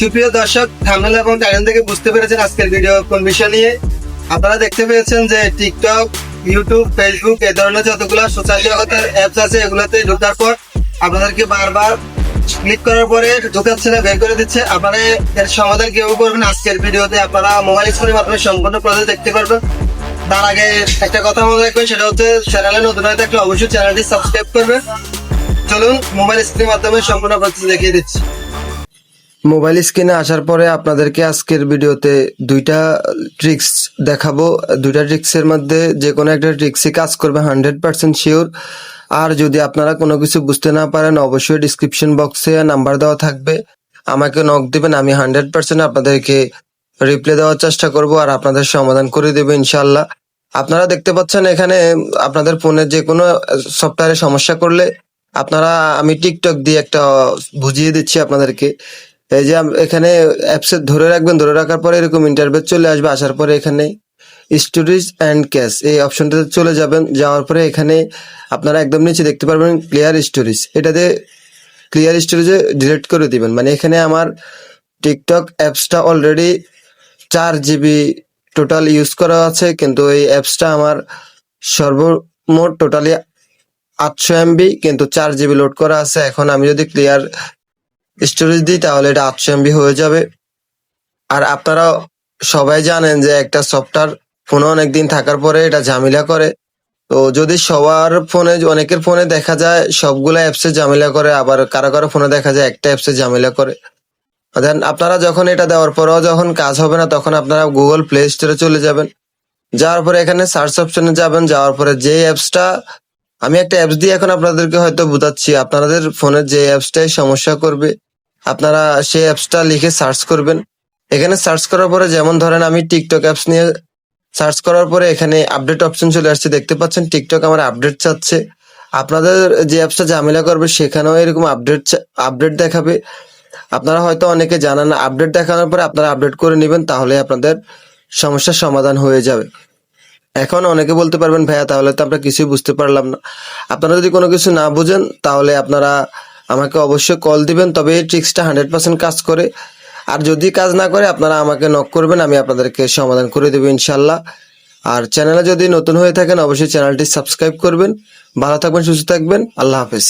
সুপ্রিয় দর্শক, থামনেল এবং টাইটেল থেকে বুঝতে পেরেছেন আজকের ভিডিও কোন বিষয় নিয়ে। আপনারা দেখতে পেয়েছেন যে টিকটক ইউটিউব ফেসবুক এই ধরনের যতগুলো সোশ্যাল জগতের অ্যাপস আছে, এগুলোতে ঢোকার পর আপনাদেরকে বারবার ক্লিক করার পরে ঢোকাচ্ছে না বের করে দিচ্ছে। আপনারা এর সমাধান কেউ করবেন আজকের ভিডিওতে আপনারা মোবাইল স্ক্রিনের মাধ্যমে সম্পূর্ণ প্রসেস দেখতে পারবেন। তার আগে একটা কথা মনে রাখবেন, সেটা হচ্ছে চ্যানেলে নতুন হয়ে থাকলে অবশ্যই চ্যানেলটি সাবস্ক্রাইব করবেন। চলুন মোবাইল স্ক্রিনের মাধ্যমে সম্পূর্ণ প্রসেস দেখিয়ে দিচ্ছি। মোবাইল স্ক্রিনে আসার পরে আপনাদেরকে আজকের ভিডিওতে দুইটা ট্রিক্স দেখাবো। দুইটা ট্রিক্সের মধ্যে যে কোনো একটা ট্রিক্সই কাজ করবে হান্ড্রেড পার্সেন্ট শিওর আর যদি আপনারা কোনো কিছু বুঝতে না পারেন, অবশ্যই ডিসক্রিপশন বক্সে নাম্বার দেওয়া থাকবে। আমাকে নক দেবেন, আমি হান্ড্রেড পার্সেন্ট আপনাদেরকে রিপ্লে দেওয়ার চেষ্টা করব আর আপনাদের সমাধান করে দেবো ইনশাল্লাহ আপনারা দেখতে পাচ্ছেন এখানে আপনাদের ফোনের যে কোনো সফটওয়্যারে সমস্যা করলে আপনারা, আমি টিকটক দিয়ে একটা, বুঝিয়ে দিচ্ছি আপনাদেরকে। এই যে এখানে অ্যাপসে ধরে রাখবেন, ধরে রাখার পরে এরকম ইন্টারভেট চলে আসবে, আসার পরে এখানে স্টোরেজ অ্যান্ড ক্যাশ এই অপশনটাতে চলে যাবেন, যাওয়ার পরে এখানে আপনারা একদম নিচে দেখতে পারবেন ক্লিয়ার স্টোরেজ এটাতে ক্লিয়ার স্টোরেজে ডিলিট করে দিবেন। মানে এখানে আমার টিকটক অ্যাপসটা অলরেডি চার জিবি টোটাল ইউজ করা আছে, কিন্তু এই অ্যাপসটা আমার সর্বমোট টোটালি আটশো এমবি কিন্তু চার জিবি লোড করা আছে। এখন আমি যদি ক্লিয়ার স্টোরেজ দিই, তাহলে এটা আটশো এমবি হয়ে যাবে। আর আপনারা সবাই জানেন যে একটা সফটওয়্যার ফোনে অনেকদিন থাকার পরে এটা ঝামেলা করে। তো যদি সবার ফোনে অনেকের ফোনে দেখা যায়, সবগুলো অ্যাপসে ঝামেলা করে, আবার কারও কারও ফোনে দেখা যায় একটা অ্যাপসে ঝামেলা করে। দেন আপনারা যখন এটা দেওয়ার পরেও যখন কাজ হবে না, তখন আপনারা গুগল প্লে স্টোরে চলে যাবেন। যাওয়ার পরে এখানে সার্চ অপশনে যাবেন, যাওয়ার পরে যে অ্যাপসটা আমি একটা অ্যাপস দিয়ে এখন আপনাদেরকে হয়তো বোঝাচ্ছি, আপনাদের ফোনের যে অ্যাপসটাই সমস্যা করবে। আপনারা সেই অ্যাপসটা লিখে সার্চ করবেন। এখানে সার্চ করার পরে যেমন ধরেন আমি টিকটক অ্যাপস নিয়ে সার্চ করার পরে এখানে আপডেট অপশন চলে আসছে, দেখতে পাচ্ছেন টিকটক আমার আপডেট চাচ্ছে। আপনাদের যে অ্যাপসটা ঝামেলা করবে সেখানেও এরকম আপডেট আপডেট দেখাবে। আপনারা হয়তো অনেকে জানান আপডেট দেখানোর পরে আপনারা আপডেট করে নেবেন, তাহলে আপনাদের সমস্যার সমাধান হয়ে যাবে। এখন অনেকে বলতে পারবেন, ভাইয়া, তাহলে তো আমরা কিছুই বুঝতে পারলাম না। আপনারা যদি কোনো কিছু না বুঝেন, তাহলে আপনারা আমাকে অবশ্যই কল দিবেন, তবে এই ট্রিক্সটা হান্ড্রেড পার্সেন্ট কাজ করে। আর যদি কাজ না করে, আপনারা আমাকে নক করবেন, আমি আপনাদেরকে সমাধান করে দেবো ইনশাল্লাহ। আর চ্যানেলে যদি নতুন হয়ে থাকেন, অবশ্যই চ্যানেলটি সাবস্ক্রাইব করবেন। ভালো থাকবেন, সুস্থ থাকবেন, আল্লাহ হাফেজ।